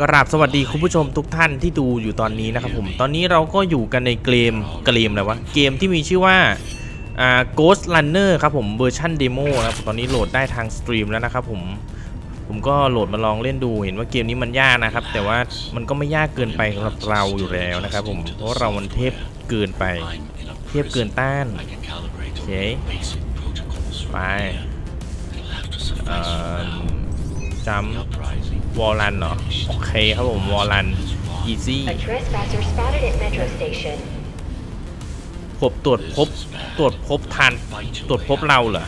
กราบสวัสดีคุณผู้ชมทุกท่านที่ดูอยู่ตอนนี้นะครับผม ตอนนี้เราก็อยู่กันในเกมเกมอะไรวะ เกมที่มีชื่อว่าอ่า Ghost Runner ครับผมเวอร์ชันเดโมนะครับตอนนี้โหลดได้ทางสตรีมแล้วนะครับผม ผมก็โหลดมาลองเล่นดูเห็นว่าเกมนี้มันยากนะครับ แต่ว่ามันก็ไม่ยากเกินไปสำหรับเราอยู่แล้วนะครับผม เพราะเรามันเทพเกินไป เทพเกินต้านโอเคไปเอ่อ จำวอลลันเหรอ โอเคครับผม วอลลัน อีซี่ A trespasser spotted at Metro Station. พบตรวจพบตรวจพบทันตรวจพบเราเหรอ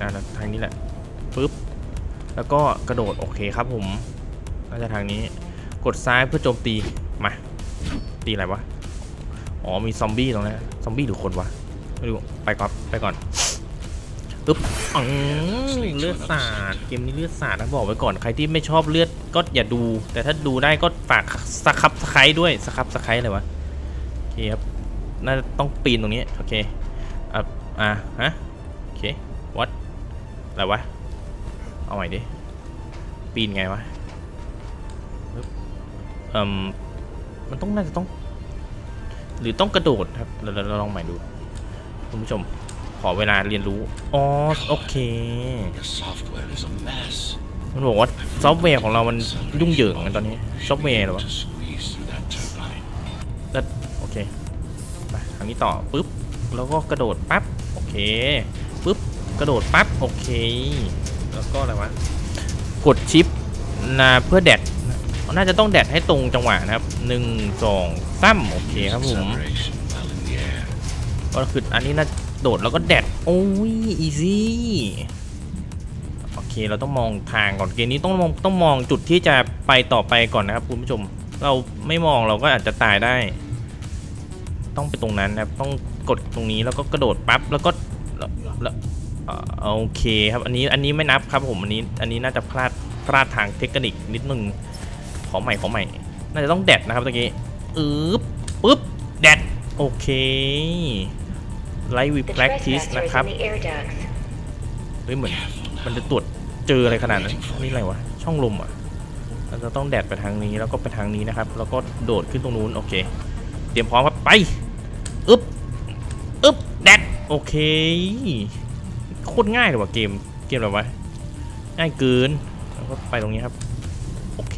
อ่าทางนี้แหละปึ๊บ แล้วก็กระโดด โอเคครับผมน่าจะทางนี้ กดซ้ายเพื่อโจมตี มา ตีอะไรวะ อ๋อ มีซอมบี้ตรงนั้นซอมบี้หรือคนวะไม่รู้ไปก่อน ไปก่อน ปึ๊บอืมเลือดสาดเกมนี้เลือดสาดนะบอกไว้ก่อนใครที่ไม่ชอบเลือดก็อย่าดู แต่ถ้าดูได้ก็ฝากสครับสไครด้วยสครับสไครอะไรวะโอเคครับน่าจะต้องปีนตรงนี้โอเคอะอะฮะโอเค what อะไรวะเอาใหม่ดิปีนไงวะปึ๊บเอ่มมันต้องน่าจะต้อง หรือต้องกระโดดครับเราลองใหม่ดูคุณผู้ชม อเวลาเรียนรู้ อ๋อ โอเค The software is a mess. มันบอกว่าซอฟต์แวร์ของเรามันยุ่งเหยิงกันตอนนี้ซอฟต์แวร์เหรอวะ To squeeze through that turbine. แล้วโอเคไปทางนี้ต่อปุ๊บ แล้วก็กระโดดปั๊บ โอเคปุ๊บ กระโดดปั๊บ โอเค แล้วก็อะไรวะ กดชิปนะเพื่อแดดน่าจะต้องแดดให้ตรงจังหวะนะครับหนึ่งสองสามโอเคครับผม Separation well in the air. ก็คืออันนี้น่า โดดแล้วก็แดดโอ้ยอีซี่โอเคเราต้องมองทางก่อนเกมนี้ต้องมองต้องมองจุดที่จะไปต่อไปก่อนนะครับคุณผู้ชม เราไม่มองเราก็อาจจะตายได้ ต้องไปตรงนั้นนะครับต้องกดตรงนี้แล้วก็กระโดดปั๊บแล้วก็แล้วโอเคครับอันนี้อันนี้ไม่นับครับผมอันนี้อันนี้น่าจะพลาดพลาดทางเทคนิคนิดนึงขอใหม่ขอใหม่ น่าจะต้องแดดนะครับตะกี้อึ๊บปึ๊บแดดโอเค ไลท์วี The แพ c ทิส trespasser นะ is ครับ in the air ducts. เฮ้ยเหมือนมันจะตรวจเจออะไรขนาดนั้นนี่อะไรวะ ช่องลมอะเราจะต้องแดดไปทางนี้แล้วก็ไปทางนี้นะครับ แล้วก็โดดขึ้นตรงนู้นโอเค เตรียมพร้อมครับไปอึ๊บอึ๊บแดดโอเคโคตรง่ายเลยว่ะเกมเกมอะไรวะง่ายเกินแล้วก็ไปตรงนี้ครับโอเค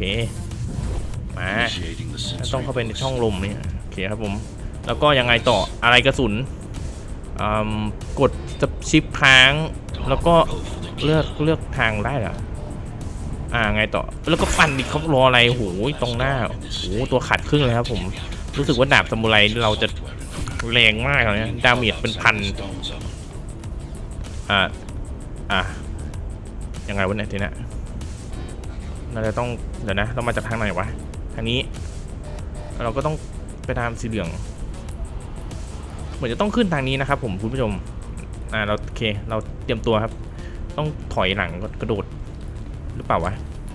มา Initiating the แล้ว sensory ต้องเข้าไปใน boost. ช่องลมนี่โอเคครับผม แล้วก็ยังไงต่ออะไรกระสุนอืม กดจะชิปค้าง แล้วก็เลือกเลือกทางได้เหรออ่าไงต่อแล้วก็ปั่นดิเขารออะไรโอ้โหตรงหน้าโอ้โหตัวขาดครึ่งเลยครับผมรู้สึกว่าดาบซามูไรเราจะแรงมากเลยนะดาเมจเป็นพันอ่าอ่ายังไงวะเนี่ยทีเนี้ยเราจะต้องเดี๋ยวนะเรามาจากทางไหนวะทางนี้ เราก็ต้องไปตามสีเหลือง เหมือนจะต้องขึ้นทางนี้นะครับ ผมคุณผู้ชม อ่าเราโอเค เราเตรียมตัวครับ ต้องถอยหลังกระโดดหรือเปล่าวะ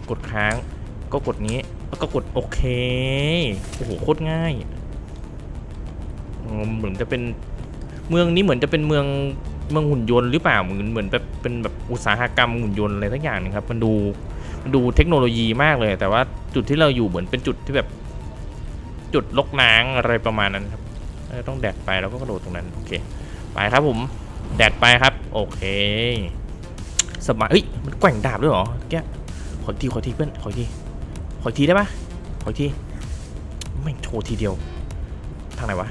กดค้างก็กดนี้แล้วก็กดโอเคโอ้โหโคตรง่ายเหมือนจะเป็นเมืองนี้เหมือนจะเป็นเมืองเมืองหุ่นยนต์หรือเปล่าเหมือนเหมือนแบบเป็นแบบอุตสาหกรรมหุ่นยนต์อะไรสักอย่างนึงครับ มันดูมันดูเทคโนโลยีมากเลย แต่ว่าจุดที่เราอยู่เหมือนเป็นจุดที่แบบจุดลกล้างอะไรประมาณนั้นครับ ต้องแดดไปแล้วก็กระโดดตรงนั้น โอเค ไปครับผม แดดไปครับ โอเคสบายเฮ้ย มันแกว่งดาบด้วยเหรอแกขออีกที ขออีกทีเพื่อน ขออีกที ขออีกทีได้ปะขออีกที ไม่โชว์ทีเดียว ทางไหนวะ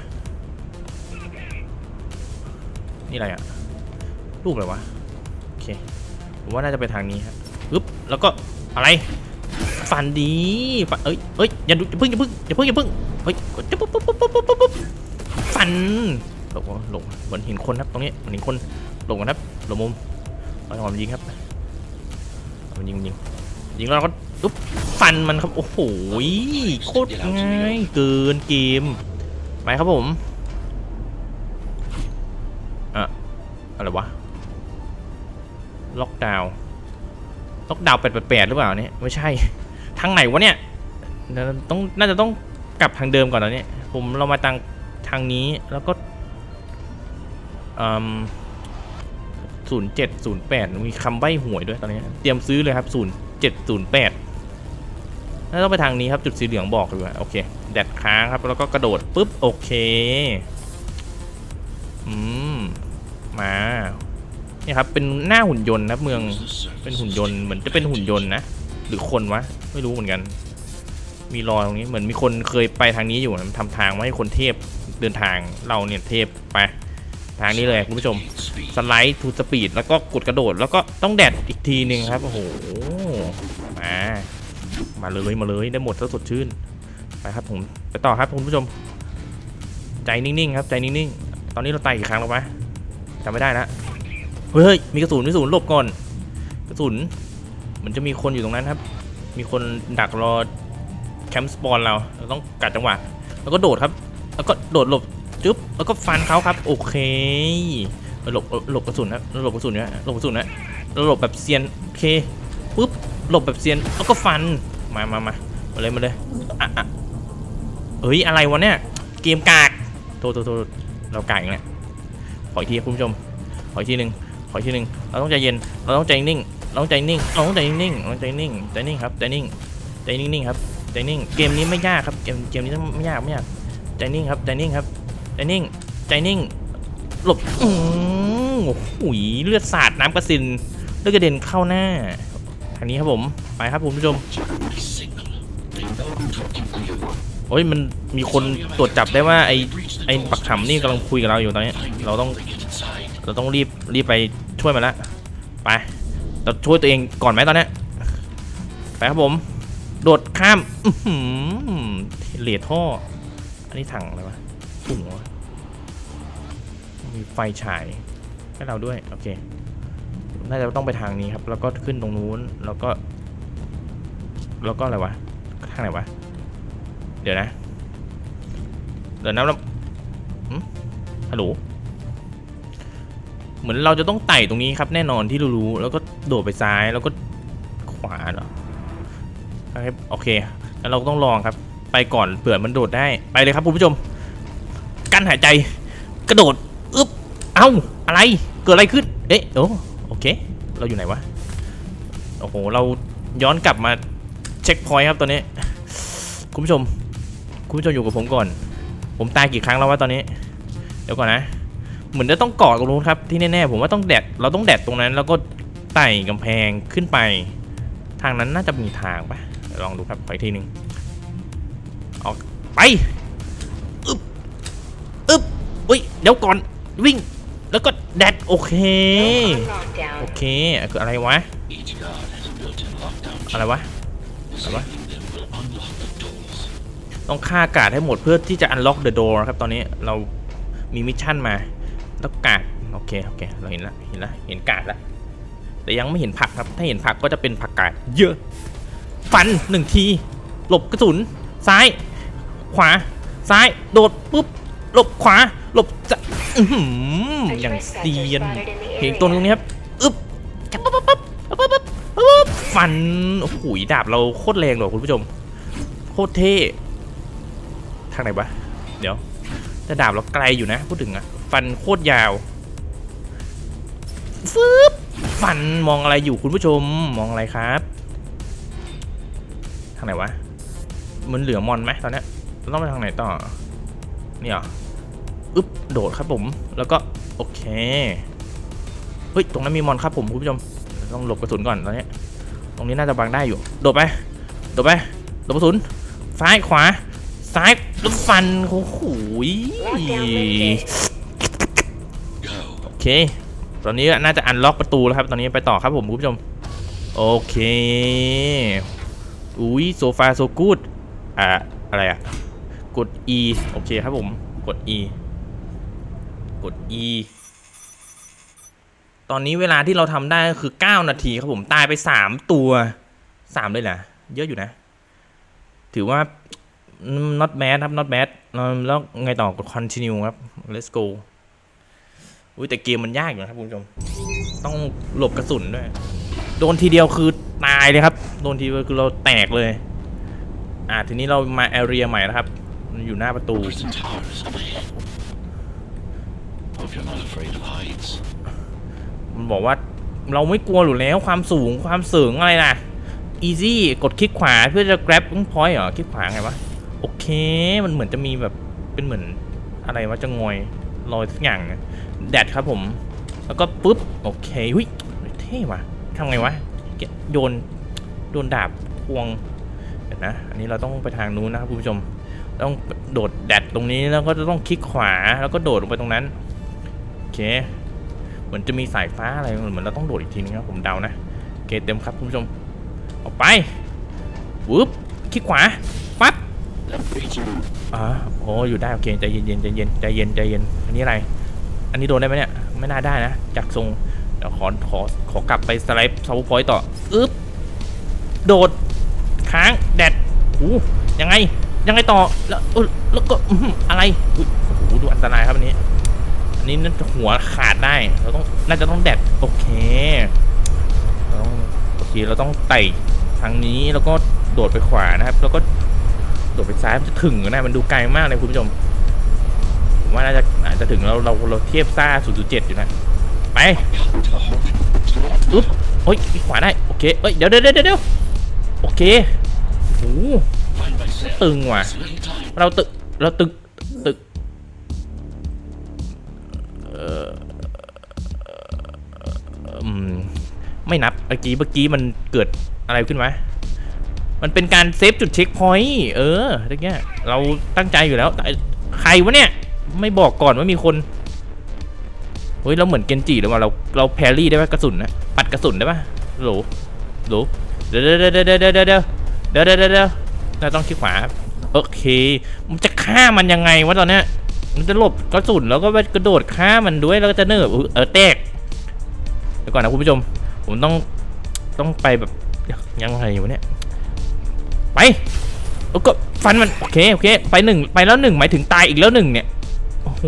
นี่อะไรอะรูปอะไรวะ โอเค ผมว่าน่าจะไปทางนี้ครับปึ๊บ แล้วก็อะไร ฟันดีฟันเอ้ยเอ้ยอย่าดูอย่าพิ่งอย่าพิ่งอย่าพิ่งอย่าพิ่งเฮ้ยปุ๊บปุ๊บปุ๊บปุ๊บปุ๊บปุ๊บปุ๊บ ฟันหลบหลบเหมือนเห็นคนครับตรงนี้เหมือนเห็นคนหลบกันครับหลบมุมเอาจังยิงครับมันยิงมันยิงยิงแล้วเราก็ปุ๊บฟันมันครับโอ้โหโคตรง่ายเกินเกมไปครับผมอะอะไรวะล็อกดาวล็อกดาวแปดแปดหรือเปล่าเนี่ยไม่ใช่ทางไหนวะเนี่ยต้องน่าจะต้องกลับทางเดิมก่อนแล้วเนี่ยผมเรามาทาง ทางนี้แล้วก็ศูนย์เจ็ดศูนย์แปดมีคำใบ้หวยด้วยตอนนี้ เตรียมซื้อเลยครับศูนย์เจ็ดศูนย์แปดน่าต้องไปทางนี้ครับจุดสีเหลืองบอกเลยว่าโอเคแดดค้างครับแล้วก็กระโดดปุ๊บโอเคอืมมาเนี่ยครับเป็นหน้าหุ่นยนต์นะเมืองเป็นหุ่นยนต์เหมือนจะเป็นหุ่นยนต์นะ หรือคนวะ ไม่รู้เหมือนกัน มีรอยตรงนี้เหมือนมีคนเคยไปทางนี้อยู่นะทำทางไว้ให้คนเทพเดินทางเราเนี่ยเทพไปทางนี้เลยคุณผู้ชมสไลด์ทูสปีดแล้วก็กดกระโดด แล้วก็ต้องแดดอีกทีหนึ่งครับโอ้โหมามาเลยมาเลยได้หมดถ้าสดชื่นไปครับผมไปต่อครับคุณผู้ชม ใจนิ่งๆครับใจนิ่งๆ ตอนนี้เราไต่กี่ครั้งแล้ววะจำไม่ได้แล้วเฮ้ยมีกระสุนมีกระสุนหลบก่อนกระสุนเหมือนจะมีคนอยู่ตรงนั้นครับ มีคนดักรอ แคมป์สปอนเราเราต้องกัดจังหวะ แล้วก็โดดครับ แล้วก็โดดหลบจึ๊บแล้วก็ฟันเขาครับ โอเคหลบหลบกระสุนนะหลบกระสุนนะหลบกระสุนนะหลบแบบเซียนโอเคปุ๊บหลบแบบเซียนแล้วก็ฟันมามามามาเลยมาเลยอะอะเฮ้ยอะไรวะเนี่ยเกมกากโทษโทษโทษเรากากอีกแล้วขออีกทีครับคุณผู้ชมขออีกทีหนึ่งขออีกทีหนึ่งเราต้องใจเย็นเราต้องใจนิ่งเราต้องใจนิ่งเราต้องใจนิ่งเราต้องใจนิ่งใจนิ่งครับใจนิ่งใจนิ่งๆครับ ใจนิ่งเกมนี้ไม่ยากครับเกมเกมนี้ไม่ยากไม่ยากใจนิ่งครับใจนิ่งครับใจนิ่งใจนิ่งหลบอืมโอ้โหเลือดสาดน้ำกระสินเลือดกระเด็นเข้าหน้าทางนี้ครับผมไปครับคุณผู้ชมโอ้ยมันมีคนตรวจจับได้ว่าไอ้ไอ้ปักฉำนี่กำลังคุยกับเราอยู่ตอนนี้เราต้องเราต้องรีบรีบไปช่วยมันละไปเราช่วยตัวเองก่อนไหมตอนนี้ไปครับผม โดดข้ามเหลียท่อ อันนี้ถังอะไรวะถุงวะมีไฟฉายให้เราด้วย โอเค น่าจะต้องไปทางนี้ครับ แล้วก็ขึ้นตรงนู้น แล้วก็ แล้วก็อะไรวะ ทางไหนวะ เดี๋ยวนะ เดี๋ยวนะเราฮัลโหล เหมือนเราจะต้องไต่ตรงนี้ครับ แน่นอนที่รู้แล้วก็โดดไปซ้าย แล้วก็ขวาเหรอ โอเค แล้วเราต้องลองครับ ไปก่อนเผื่อมันโดดได้ ไปเลยครับคุณผู้ชม กั้นหายใจ กระโดด อึ๊บ เอ้า อะไร เกิดอะไรขึ้น เอ๊ะ โอ้โอเค เราอยู่ไหนวะ โอ้โห เราย้อนกลับมาเช็คพอยต์ครับตอนนี้ คุณผู้ชม คุณผู้ชมอยู่กับผมก่อน ผมตายกี่ครั้งแล้ววะตอนนี้ เดี๋ยวก่อนนะ เหมือนจะต้องเกาะตรงนู้นครับ ที่แน่ๆ ผมว่าต้องแดด เราต้องแดดตรงนั้น แล้วก็ไต่กำแพงขึ้นไป ทางนั้นน่าจะมีทางปะ เดี๋ยวลองดูครับขออีกทีหนึ่งออกไปอึ๊บอึ๊บอุ้ยเดี๋ยวก่อนวิ่ง แล้วก็แดดโอเคโอเคคืออะไรวะ Each guard has a built-in lockdown อะไรวะต้องฆ่ากาดให้หมดเพื่อที่จะ unlock the door ครับตอนนี้เรามีมิชชั่นมาแล้วกาดโอเคโอเคเราเห็นละเห็นละเห็นกาดละแต่ยังไม่เห็นผักครับถ้าเห็นผักก็จะเป็นผักกาดเยอะ ฟันหนึ่งที หลบกระสุน ซ้าย ขวา ซ้าย โดดปุ๊บ หลบขวา หลบจะอื้อหืออย่างเซียน เห็นตัวตรงนี้ครับ อึ๊บจับปั๊บปั๊บปั๊บปั๊บปั๊บปั๊บปั๊บฟัน โอ้โหดาบเราโคตรแรงเลยคุณผู้ชม โคตรเท่ ทางไหนวะ เดี๋ยว แต่ดาบเราไกลอยู่นะ พูดถึงอะฟันโคตรยาวฟึบฟันมองอะไรอยู่คุณผู้ชม มองอะไรครับทางไหนวะ มันเหลือมอนไหมตอนนี้เราต้องไปทางไหนต่อเนี่ยเหรออึ๊บโดดครับผม แล้วก็โอเค เฮ้ย ตรงนั้นมีมอนครับผมคุณผู้ชม ต้องหลบกระสุนก่อนตอนนี้ ตรงนี้น่าจะบังได้อยู่ โดดไป โดดไป หลบกระสุน ซ้ายขวา ซ้ายแล้วฟันโอ้โหยโอเค ตอนนี้น่าจะอันล็อกประตูแล้วครับ ตอนนี้ไปต่อครับผมคุณผู้ชม โอเค อุ้ยโซฟาโซกูดอะอะไรอะ กด E โอเคครับผม กด E กด E ตอนนี้เวลาที่เราทำได้ก็คือ 9 นาทีครับผม ตายไป 3 ตัว 3 เลยเหรอเยอะอยู่นะ ถือว่า not bad ครับ not bad แล้วไงต่อกด continue ครับ let's go อุ้ยแต่เกมมันยากอยู่นะครับคุณผู้ชม ต้องหลบกระสุนด้วย โดนทีเดียวคือตายเลยครับ โดนทีเดียวคือเราแตกเลย อ่าทีนี้เรามาแอเรียใหม่แล้วครับมันอยู่หน้าประตู มันบอกว่าเราไม่กลัวอยู่แล้วความสูงความเสริงอะไรนะ easy กดคลิกขวาเพื่อจะ grab point เหรอ คลิกขวาไงวะ โอเค มันเหมือนจะมีแบบ เป็นเหมือนอะไรวะจะงอยลอยสักอย่างแดดครับผม แล้วก็ปุ๊บ โอเคหุยเท่ว่ะ ทำไงวะเก็บโยนโดนดาบควงเดี๋ยวนะอันนี้เราต้องไปทางนู้นนะครับคุณผู้ชม ต้องโดดแดดตรงนี้แล้วก็จะต้องคลิกขวาแล้วก็โดดลงไปตรงนั้นโอเคเหมือนจะมีสายฟ้าอะไรเหมือนเราต้องโดดอีกทีนึงครับผมเดานะโอเคเต็มครับคุณผู้ชมออกไปวึบคลิกขวาปั๊บอ่าโอ้อยู่ได้โอเคใจเย็นใจเย็นใจเย็นใจเย็นอันนี้อะไร อันนี้โดนได้ไหมเนี่ยไม่น่าได้นะจากทรง เดี๋ยวขอขอขอกลับไปสไลด์ซาวพอยต์ต่ออึ๊บโดดค้างแดดโอ้ยังไงยังไงต่อแล้วแล้วก็อะไรอุ๊ยโอ้โหดูอันตรายครับอันนี้ อันนี้น่าจะหัวขาดได้เราต้องน่าจะต้องแดดโอเคเราต้องโอเคเราต้องไต่ทางนี้แล้วก็โดดไปขวานะครับ แล้วก็โดดไปซ้ายมันจะถึงนะมันดูไกลมากเลยคุณผู้ชมผมว่าน่าจะอาจจะถึงเราเราเราเทียบซ่า0.7อยู่นะ อุ๊บโอ้ยขวาได้ โอเคเอ้ยเดี๋ยวเดี๋ยวเดี๋ยวเดี๋ยวโอเคโอ้ตึงว่ะ เราตึก เราตึก ตึก เอ่ออืมไม่นับ เมื่อกี้ เมื่อกี้มันเกิดอะไรขึ้นวะมันเป็นการเซฟจุดเช็คพอยต์ เออตะเงี้ยเราตั้งใจอยู่แล้วแต่ใครวะเนี่ย ไม่บอกก่อนว่ามีคน เฮ้ยเราเหมือนเกนจิเลยว่ะเราเราแพรี่ได้ปะกระสุนนะปัดกระสุนได้ปะโหลโหลเดี๋ยวเดี๋ยวเดี๋ยวเดี๋ยวเดี๋ยวเดี๋ยวเดี๋ยวเดี๋ยวเดี๋ยวเดี๋ยวเราต้องคลิกขวาโอเคมันจะฆ่ามันยังไงวะตอนเนี้ยมันจะหลบกระสุนแล้วก็ไปกระโดดฆ่ามันด้วยแล้วก็จะเนิบอุ๊ยเออแตกเดี๋ยวก่อนนะคุณผู้ชมผมต้องต้องไปแบบยังไงวะเนี่ยไปแล้วก็ฟันมันโอเคโอเคไปหนึ่งไปแล้วหนึ่งหมายถึงตายอีกแล้วหนึ่งเนี่ยโอ้โห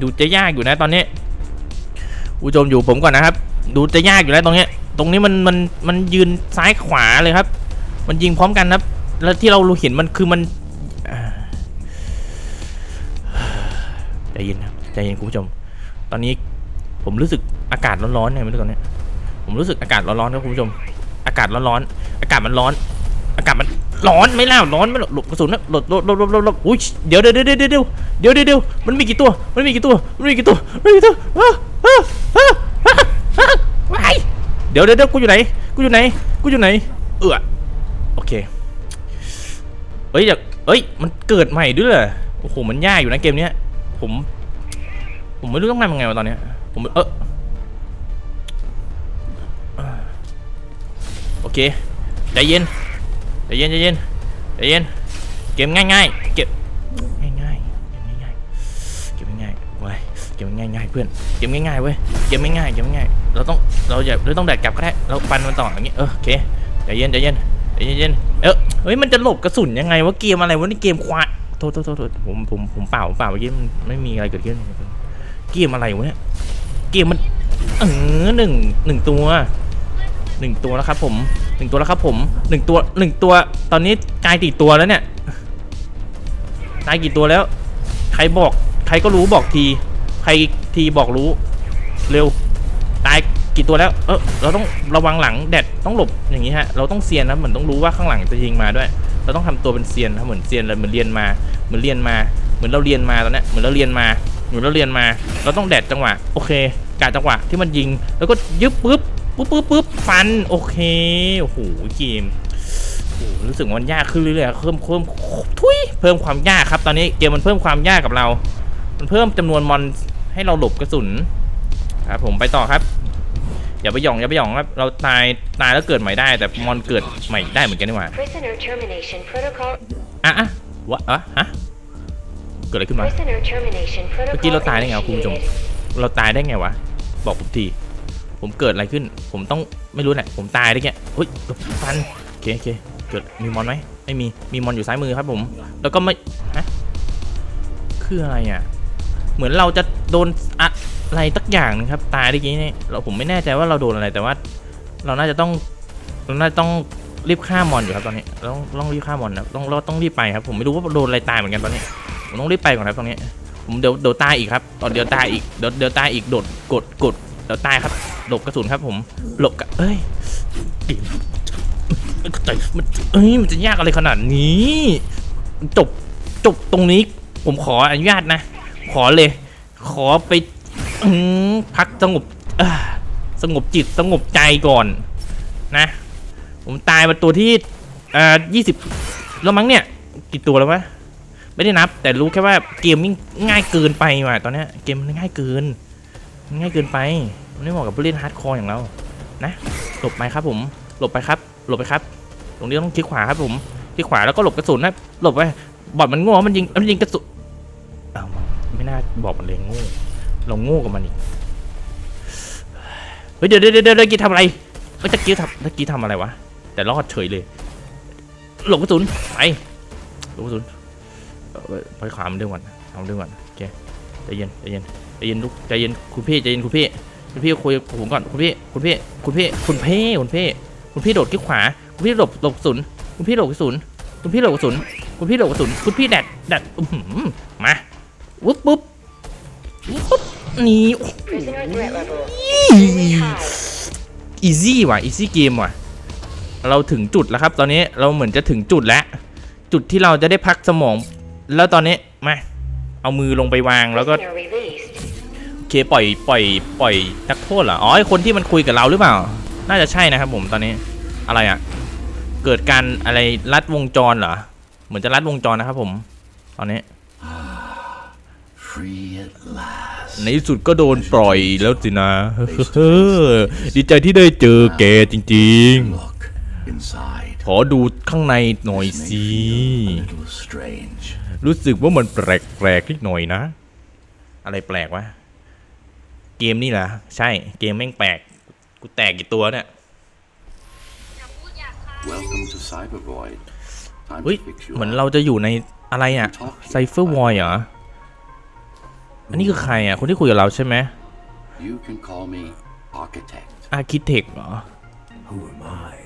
ดูจะยากอยู่นะตอนนี้ ผู้ชมอยู่ผมก่อนนะครับ ดูจะยากอยู่แล้วตรงนี้ ตรงนี้มันมันมันยืนซ้ายขวาเลยครับ มันยิงพร้อมกันครับ แล้วที่เราเห็นมันคือมันใจเย็นครับใจเย็นคุณผู้ชม ตอนนี้ผมรู้สึกอากาศร้อนๆเนี่ยไม่รู้ตอนนี้ผมรู้สึกอากาศร้อนๆครับคุณผู้ชม อากาศร้อนๆอากาศมันร้อน อากาศมันร้อนไม่เล่าร้อนไม่หลบกระสุนนะหลบหลบหลบหลบหลบอุ้ยเดี๋ยวเดี๋ยวเดี๋ยวเดี๋ยวเดี๋ยวเดี๋ยวมันมีกี่ตัว มันมีกี่ตัว มันมีกี่ตัว มันมีกี่ตัวอ้าอ้า อ้าอ้าอ้าว้ายเดี๋ยวเดี๋ยวเดี๋ยวกูอยู่ไหน กูอยู่ไหน กูอยู่ไหน เออโอเคเอ้ยอยากเอ้ย มันเกิดใหม่ด้วยเหรอ โอ้โห มันยากอยู่นะเกมเนี้ย ผม ผมไม่รู้ต้องทำยังไงวะตอนเนี้ย ผม เออโอเค ใจเย็น ใจเย็นใจเย็นใจเย็น เกมง่ายๆ เก็บ มง่ายๆเพื่อนเกมง่ายๆเว้ยเกมง่ายๆเกมง่ายๆเราต้องเราอย่าเราต้องแดกกลับก็ได้เราปันมันต่ออย่างงี้เออโอเคใจเย็นใจเย็นใจเย็นเย็นเออเฮ้ยมันจะหลบกระสุนยังไงวะเกมอะไรวะนี่เกมควาโทษโทษโทษโทษผมผมผมเปล่าเปล่าเมื่อกี้มันไม่มีอะไรเกิดขึ้นเกมอะไรวะเนี่ยเกมมันเออหนึ่งหนึ่งตัวหนึ่งตัวแล้วครับผมหนึ่งตัวแล้วครับผมหนึ่งตัวหนึ่งตัว ตอนนี้กลายกี่ตัวแล้วเนี่ยตายกี่ตัวแล้ว ใครบอก ใครก็รู้บอกที ใครทีบอกรู้ เร็ว ตายกี่ตัวแล้ว เออเราต้องระวังหลังแดดต้องหลบอย่างนี้ฮะ เราต้องเซียนนะเหมือนต้องรู้ว่าข้างหลังจะยิงมาด้วย เราต้องทำตัวเป็นเซียนนะเหมือนเซียนเลยเหมือนเรียนมา เหมือนเรียนมา เหมือนเราเรียนมาตอนเนี้ยเหมือนเราเรียนมา เหมือนเราเรียนมา เราต้องแดดจังหวะ โอเคกาจังหวะที่มันยิง แล้วก็ยึบปุ๊บปุ๊บปุ๊บปุ๊บฟัน โอเค โอ้โหเกมโอ้โหรู้สึกมันยากขึ้นเรื่อยๆเพิ่มเพิ่มทุยเพิ่มความยากครับ ตอนนี้เกมมันเพิ่มความยากกับเรา มันเพิ่มจำนวนมอน ให้เราหลบกระสุนครับผมไปต่อครับอย่าไปหย่องอย่าไปหย่องครับเราตายตายแล้วเกิดใหม่ได้ แต่มอนเกิดใหม่ได้เหมือนกันนี่หว่า Prisoner termination protocol. อะอะวะอะฮะเกิดอะไรขึ้นมา Prisoner termination เมื่อกี้ protocol เราตายได้ไงวะคุณผู้ชม initiated. เราตายได้ไงวะบอกผมทีผมเกิดอะไรขึ้น ผมต้องไม่รู้แหละผมตายได้แค่เฮ้ยฟันโอเคโอเคเกิดมีมอนไหมไม่มีมีมอนอยู่ซ้ายมือครับผม แล้วก็ไม่ฮะคืออะไรอะ เหมือนเราจะโดนอะไรตักอย่างหนึงครับ ตายเมื่อกี้นี่เราผมไม่แน่ใจว่าเราโดนอะไรแต่ว่า เราน่าจะต้องเราน่าจะต้องรีบฆ่ามอนอยู่ครับตอนนี้เราต้องต้องรีบฆ่ามอนนะต้องเราต้องรีบไปครับ ผมไม่รู้ว่าโดนอะไรตายเหมือนกันตอนนี้ผมต้องรีบไปก่อนครับตรงนี้ ผมเดี๋ยวเดี๋ยวตายอีกครับตอนเดี๋ยวตายอีกเดี๋ยวเดี๋ยวตายอีกโดดกดกดเดี๋ยวตายครับหลบกระสุนครับ ผมหลบกะเอ้ยแต่มันเอ้ยมันจะยากอะไรขนาดนี้ จบจบตรงนี้ผมขออนุญาตนะ ขอเลย ขอไปอพักสงบสงบจิตสงบใจก่อนนะ ผมตายมาตัวที่อ่ายี่สิบแล้วมั้งเนี่ยกี่ตัวแล้ววะไม่ได้นับ แต่รู้แค่ว่าเกมง่ายเกินไปว่ะตอนนี้เกมมันง่ายเกินง่ายเกินไปมันไม่เหมาะกับผู้เล่นฮาร์ดคอร์อย่างเรานะหลบไปครับผมหลบไปครับ หลบไปครับ ตรงนี้ต้องคลิกขวาครับผมคลิกขวาแล้วก็หลบกระสุนนะหลบไปบอดมันโง่มันยิงมันยิงกระสุนอ้าว ไม่น่าบอกมันเลยง่เราโง่กับมันอีกเฮ้ยเดี๋ยวเดี๋ยวเดี๋ยวกี้ทำอะไรเมื่อกี้ทำเมื่อกี้ทำอะไรวะแต่รอดเฉยเลย หลบกระสุนไปหลบกระสุนไปขวามันเรื่องก่อนเอาเรื่องก่อนโอเคใจเย็นใจเย็นใจเย็นลูกใจเย็นคุณพี่ใจเย็นคุณพี่คุณพี่คุยกับผมก่อนคุณพี่คุณพี่คุณพี่คุณพี่คุณพี่คุณพี่โดดที่ขวาคุณพี่หลบหลบกระสุนคุณพี่หลบกระสุนคุณพี่หลบกระสุนคุณพี่หลบกระสุนคุณพี่แดดแดดอื้อหือมา วุ๊บปุ๊บปุ๊บนี่อีซี่ว่ะอีซี่เกมว่ะ เราถึงจุดแล้วครับ ตอนนี้เราเหมือนจะถึงจุดแล้ว จุดที่เราจะได้พักสมอง แล้วตอนนี้มาเอามือลงไปวางแล้วก็โอเคปล่อยปล่อยปล่อยนักโทษเหรออ๋อไอคนที่มันคุยกับเราหรือเปล่า น่าจะใช่นะครับผมตอนนี้อะไรอะ่ะ เกิดการอะไรลัดวงจรเหรอเหมือนจะลัดวงจรนะครับผม ตอนนี้ ในที่สุดก็โดนปล่อยแล้วสินะดีใจที่ได้เจอแกจริงๆ Look inside. ขอดูข้างในหน่อย This สิ may feel a little strange. รู้สึกว่ามันแปลกๆนิดหน่อยนะ อะไรแปลกวะ เกมนี่เหรอ ใช่ เกมแม่งแปลก กูแตกกี่ตัวเนี่ย Welcome to Cyber Void. Time เฮ้ย to fix you เหมือน up. เราจะอยู่ในอะไรอะไซเฟอร์วอยเหรอ อันนี้คือใครอะคนที่คุยกับเราใช่ไหม You can call me Architect. อาร์คิเทคเหรอ Who am I?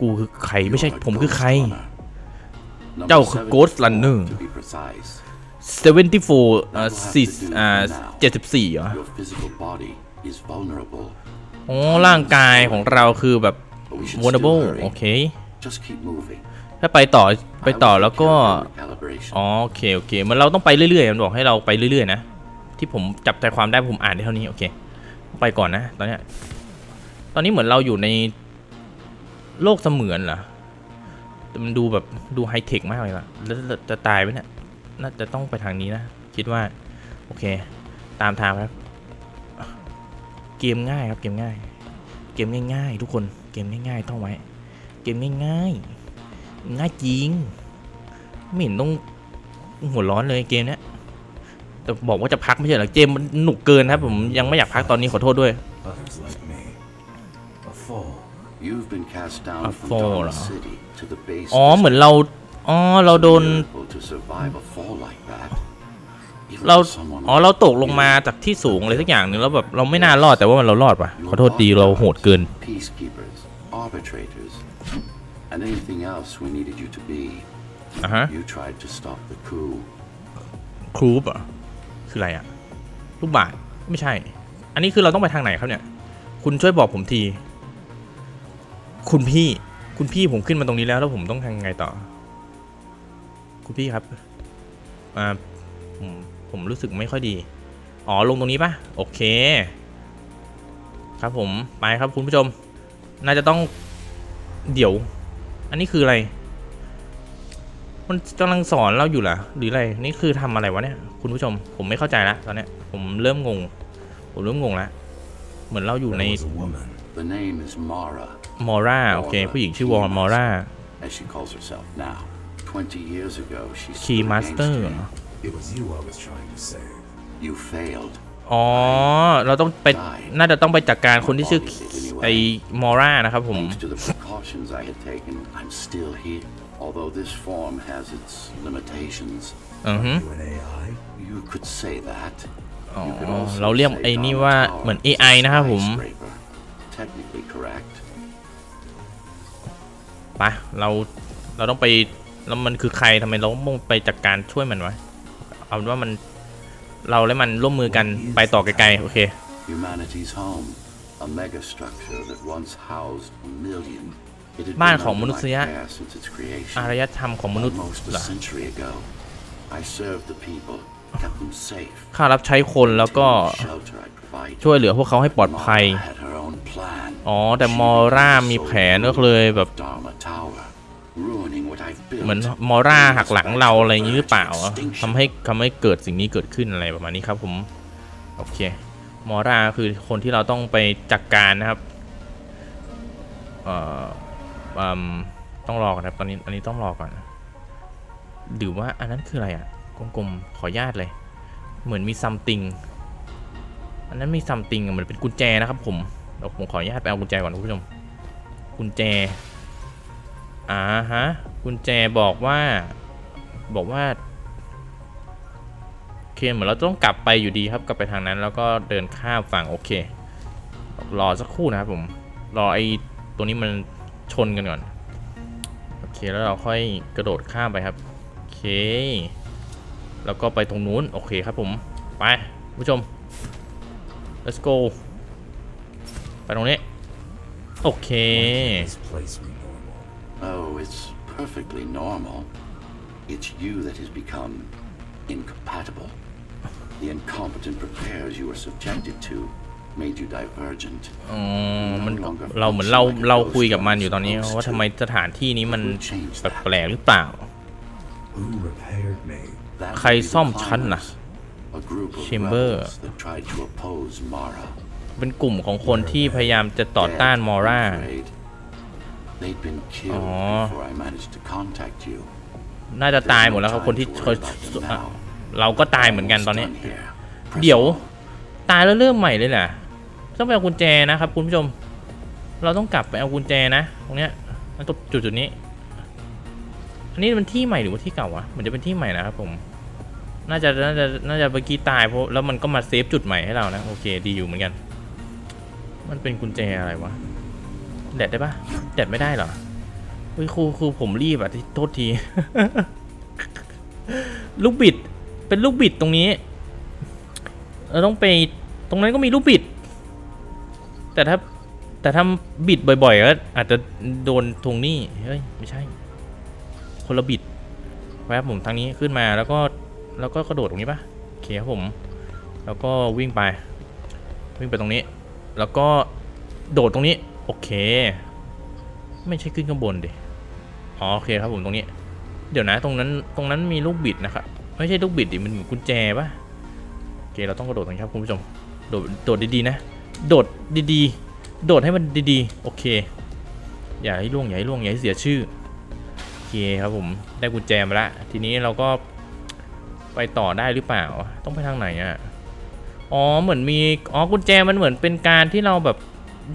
กูคือใครไม่ใช่ You're a ผมคือ ghost ใคร runner. Number เจ้าคือ Ghost 74 Runner To be precise. 74อ่า4อ่า74เหรอ Your physical body is vulnerable. โอ้ร่างกายของเราคือแบบ But we should vulnerable still hurry. โอเค Just keep moving. ถ้าไปต่อไปต่อ I will แล้ว take ก็ care of your recalibration. อ๋อโอเค โอเคเหมันเราต้องไปเรื่อยๆ มันบอกให้เราไปเรื่อยๆ นะ ที่ผมจับใจความได้ผมอ่านได้เท่านี้โอเค ไปก่อนนะ ตอนเนี้ยตอนนี้เหมือนเราอยู่ในโลกเสมือนเหรอมันดูแบบดูไฮเทคมากเลยล่ะแล้วจะจะตายไหมเนี่ยน่าจะต้องไปทางนี้นะ คิดว่า โอเค ตามทางครับ เกมง่ายครับเกมง่าย เกมง่าย ๆ ทุกคนเกมง่ายๆท่องไว้ เกมง่ายๆง่ายจริงไม่เห็นต้องหัวร้อนเลยเกมเนี้ย แต่บอกว่าจะพักไม่ใช่เหรอเกมมันหนุกเกินครับ ผมยังไม่อยากพักตอนนี้ขอโทษด้วย Others like me. A fall. You've been cast down A from fall, Dawn ah. City to the base. อ๋อ เหมือนเรา อ๋อ เราโดน Miracle to survive a fall like that. Even เรา for someone อ๋อ เราตกลงมาจากที่สูงอะไรสักอย่างหนึ่งแล้วแบบเราไม่น่ารอดแต่ว่ามันเรารอดปะขอโทษดีเราโหดเกิน peacekeepers, arbitrators, and anything else we needed you to be. อะฮะ You tried to stop the coup. ครูปเหรอะ คืออะไรอะลูกบาศไม่ใช่ อันนี้คือเราต้องไปทางไหนครับเนี่ย คุณช่วยบอกผมที คุณพี่ คุณพี่ผมขึ้นมาตรงนี้แล้วแล้วผมต้องทำไงต่อ คุณพี่ครับอ่าผมผมรู้สึกไม่ค่อยดี อ๋อลงตรงนี้ปะโอเค ครับผมไปครับคุณผู้ชม น่าจะต้องเดี๋ยว อันนี้คืออะไร มันกำลังสอนเราอยู่เหรอหรืออะไรนี่คือทำอะไรวะเนี่ยคุณผู้ชมผมไม่เข้าใจละตอนเนี้ยผมเริ่มงง ผมเริ่มงงละเหมือนเราอยู่ใน There was a woman. The name is Mara, มอร่าโอเคผู้หญิงชื่อวอลมอร่า as she calls herself now. Twenty years ago, she คีย์ stood มาส against เตอร์ him. It was you I was trying to save. You failed. อ๋อ เราต้องไป น่าจะต้องไปจัดการคนที่ชื่อไอมอร่านะครับผม Thanks to the precautions I had taken, I'm still here. Although this form has its limitations. อือฮึ You an AI? You could say that. อ๋อ You could also เราเรียก say ไอ้นี่ Dharma ว่า Tower เหมือน is a AI นะครับผม skyscraper. Technically correct. ไปะเราเราต้องไปแล้วมันคือใครทำไมเราต้องไปจัดการช่วยมันวะเอาเป็นว่ามันเราและมันร่วมมือกันไปต่อไกลๆโอเค Humanity's home. A megastructure that once housed a million It had บ้าน been ของม under นุ my ษย care since its creation. อารยธรรมของมนุษย์ Almost เหรอ a century ago, I served the people, kept them safe. ข้ารับใช้คนแล้วก็ Shelter I provided. ช่วยเหลือพวกเขาให้ปลอดภัย Mara had her own plan. อ๋อ แต่ She มอร่า became มี so แผนก็เลยแบบ Dharma Tower, ruining what I've built. เหมือนมอร่าหักหลังเราอะไรอย่างนี้หรือเปล่า Extinction. ทำให้ทำให้เกิดสิ่งนี้เกิดขึ้นอะไรประมาณนี้ครับผม โอเค มอร่าคือคนที่เราต้องไปจัดกการนะครับ เอ่อ อืมต้องรอก่อนครับตอนนี้อันนี้ต้องรอก่อนหรือว่าอันนั้นคืออะไรอะกลมๆขออนุญาตเลย เหมือนมีซัมติงอันนั้นมีซัมติงเหมือนเป็นกุญแจนะครับ ผมเดี๋ยวผมขออนุญาตไปเอากุญแจก่อนคุณผู้ชมกุญแจอ่าฮะกุญแจบอกว่า บอกว่าโอเคเหมือนเราต้องกลับไปอยู่ดีครับ กลับไปทางนั้น แล้วก็เดินข้ามฝั่งโอเค รอสักครู่นะครับผม รอไอ้ตัวนี้มัน ชนกันก่อน โอเคแล้วเราค่อยกระโดดข้ามไปครับ โอเค แล้วก็ไปตรงนู้น โอเคครับผม ไปผู้ชม let's go ไปตรงนี้ โอเค Oh, it's perfectly normal. It's you that has become incompatible. The incompetent repairs you were subjected to made you divergent. อ๋อมันเราเหมือนเราเราคุยกับมันอยู่ตอนนี้ว่าทำไมสถานที่นี้มันแปลกๆหรือเปล่า Who repaired me? That ใคร would be the ซ่อมชั้นน่ะ Climbers, A group of Chamber. rebels that tried to oppose Mara. เป็นกลุ่มของคนที่พยายามจะต่อต้านมอร่า Dead, I'm afraid. They'd been killed Aw. before I managed to contact you. น่าจะตายหมดแล้วครับคนที่เคยอะเราก็ตายเหมือนกันตอนนี้ Almost done here. Press เดี๋ยว on. ตายแล้วเริ่มใหม่เลยน่ะ ต้องไปเอากุญแจนะครับคุณผู้ชม เราต้องกลับไปเอากุญแจนะ ตรงเนี้ยตรงจุดจุดนี้ อันนี้มันที่ใหม่หรือว่าที่เก่าวะเหมือนจะเป็นที่ใหม่นะครับผม น่าจะน่าจะน่าจะเมื่อกี้ตายเพราะแล้วมันก็มาเซฟจุดใหม่ให้เรานะโอเคดีอยู่เหมือนกัน มันเป็นกุญแจอะไรวะแดดได้ปะแดดไม่ได้เหรอเฮ้ยครูครูผมรีบอะที่โทษที ลูกบิด เป็นลูกบิดตรงนี้ เราต้องไป ตรงนั้นก็มีลูกบิด แต่ถ้าแต่ถ้าบิดบ่อยๆก็อาจจะโดนตรงหนี้เฮ้ยไม่ใช่ คนละบิดแวบผมทางนี้ขึ้นมาแล้วก็แล้วก็กระโดดตรงนี้ปะโอเคครับผม แล้วก็วิ่งไป วิ่งไปตรงนี้ แล้วก็โดดตรงนี้ โอเค ไม่ใช่ขึ้นข้างบนดิอ๋อโอเคครับผมตรงนี้ เดี๋ยวนะตรงนั้นตรงนั้นมีลูกบิดนะครับไม่ใช่ลูกบิดดิมันมีกุญแจปะโอเคเราต้องกระโดดตรงนี้ครับคุณผู้ชมโดดโดดดีๆนะ โดดดีๆ โดดให้มันดีๆ โอเค อย่าให้ล่วงอย่าให้ล่วงอย่าให้เสียชื่อ โอเคครับผม ได้กุญแจมาละ ทีนี้เราก็ไปต่อได้หรือเปล่า ต้องไปทางไหนอะ อ๋อ เหมือนมี อ๋อ กุญแจมันเหมือนเป็นการที่เราแบบ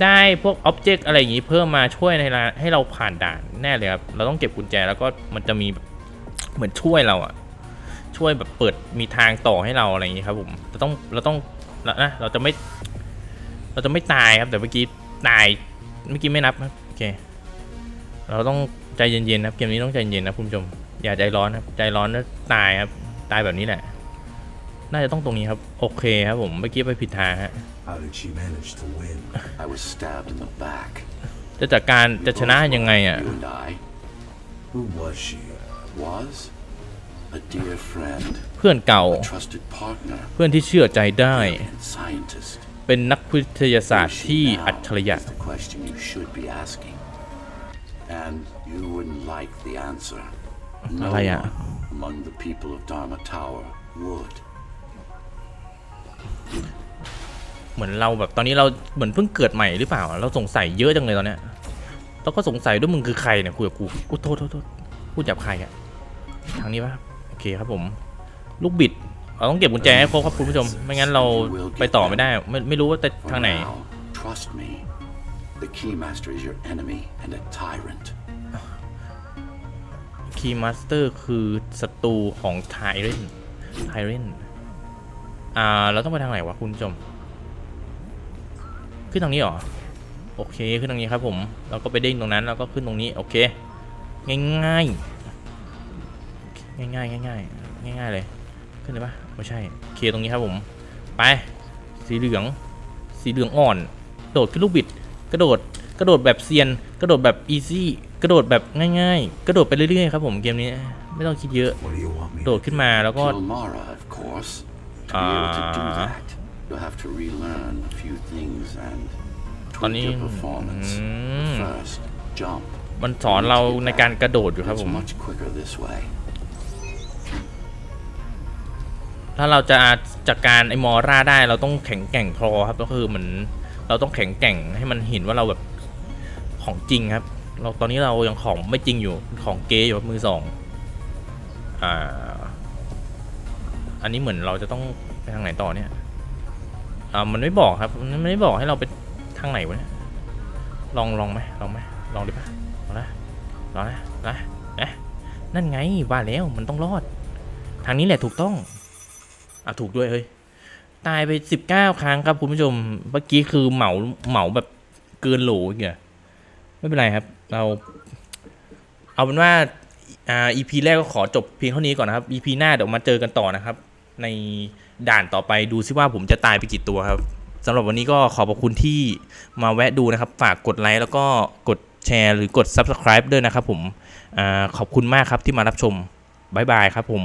ได้พวกอ็อบเจกต์อะไรอย่างงี้เพิ่มมาช่วยในราให้เราผ่านด่านแน่เลยครับ เราต้องเก็บกุญแจแล้วก็มันจะมีเหมือนช่วยเราอะช่วยแบบเปิดมีทางต่อให้เราอะไรอย่างนี้ครับผม เราต้องเราต้องนะเราจะไม่ เราจะไม่ตายครับแต่เมื่อกี้ตายเมื่อกี้ไม่นับครับโอเคเราต้องใจเย็นๆนะครับเกมนี้ต้องใจเย็นนะคุณผู้ชมอย่าใจร้อนครับใจร้อนแล้วตายครับตายแบบนี้แหละ น่าจะต้องตรงนี้ครับโอเคครับผมเมื่อกี้ไปผิดทางฮะ How did she manage to win? I was stabbed in the back. จะจัดการจะชนะยังไงอะ You and I Who was she? was a dear friend, เพื่อนเก่า a trusted partner, เพื่อนที่เชื่อใจได้ and scientist. เป็นนักวิทยาศาสตร์ Who is ที่ she now อัจฉริยะ is the question you should be asking. And you wouldn't like the answer. No อะไรอะ one among the people of Dharma Tower would. เหมือนเราแบบตอนนี้เราเหมือนเพิ่งเกิดใหม่หรือเปล่า เราสงสัยเยอะจังเลยตอนเนี้ยเราก็สงสัยด้วยมึงคือใครเนี่ยคุยกับกูกูโทษโทษโทษพูดจับใครอะทางนี้ปะโอเคครับผม ลูกบิด เราต้องเก็บกุญแจให้ครบครับคุณผู้ชม ไม่งั้นเราไปต่อไม่ได้ ไม่ไม่รู้ว่าจะทางไหน คีย์มาสเตอร์คือศัตรูของไทเรนไทเรนอ่า เราต้องไปทางไหนวะคุณผู้ชม ขึ้นทางนี้หรอ โอเค ขึ้นทางนี้ครับผม เราก็ไปเด้งตรงนั้นแล้วก็ขึ้นตรงนี้ โอเค ง่ายง่ายง่ายง่ายง่ายง่ายเลย ขึ้นเลยปะ ไม่ใช่โอเคตรงนี้ครับผม ไปสีเหลือง สีเหลืองอ่อน โดดขึ้นลูกบิด กระโดดกระโดดแบบเซียน กระโดดแบบอีซี่กระโดดแบบง่ายๆ กระโดดไปเรื่อยๆครับผมเกมนี้ไม่ต้องคิดเยอะ What do you want me โด to ดขึ้นมาแล้วก็ Kill Mara, of course. To be able to do Ah. that, you'll have to relearn a few things and ตอน tweak นี้ your performance. อืม First, jump. มันสอนเราในการกระโดดอยู่ครับ It's ผม ถ้าเราจะจัดการไอ้มอร่าได้เราต้องแข็งแกร่งพอครับ ก็คือเหมือนเราต้องแข็งแกร่งให้มันเห็นว่าเราแบบของจริงครับ เราตอนนี้เรายังของไม่จริงอยู่ของเก๊อยู่มือสองอ่า อันนี้เหมือนเราจะต้องไปทางไหนต่อเนี่ยอ่ามันไม่บอกครับมันไม่บอกให้เราไปทางไหนวะเนี่ยลองลองไหมลองไหมลองดิปะลองนะลองนะนะนะนั่นไงว่าแล้วมันต้องรอด ทางนี้แหละถูกต้อง อะถูกด้วยเฮ้ย ตายไปสิบเก้าครั้งครับคุณผู้ชม เมื่อกี้คือเหมาเหมาแบบเกินโหลอีกอะไม่เป็นไรครับ เรา เอาเป็นว่าอ่า EP แรกก็ขอจบเพียงเท่านี้ก่อนนะครับ EP หน้าเดี๋ยวมาเจอกันต่อนะครับ ในด่านต่อไปดูซิว่าผมจะตายไปกี่ตัวครับสำหรับวันนี้ก็ขอบคุณที่มาแวะดูนะครับ ฝากกดไลค์แล้วก็กดแชร์หรือกด Subscribe ด้วยนะครับผมอ่าขอบคุณมากครับที่มารับชม บ๊ายบายครับผม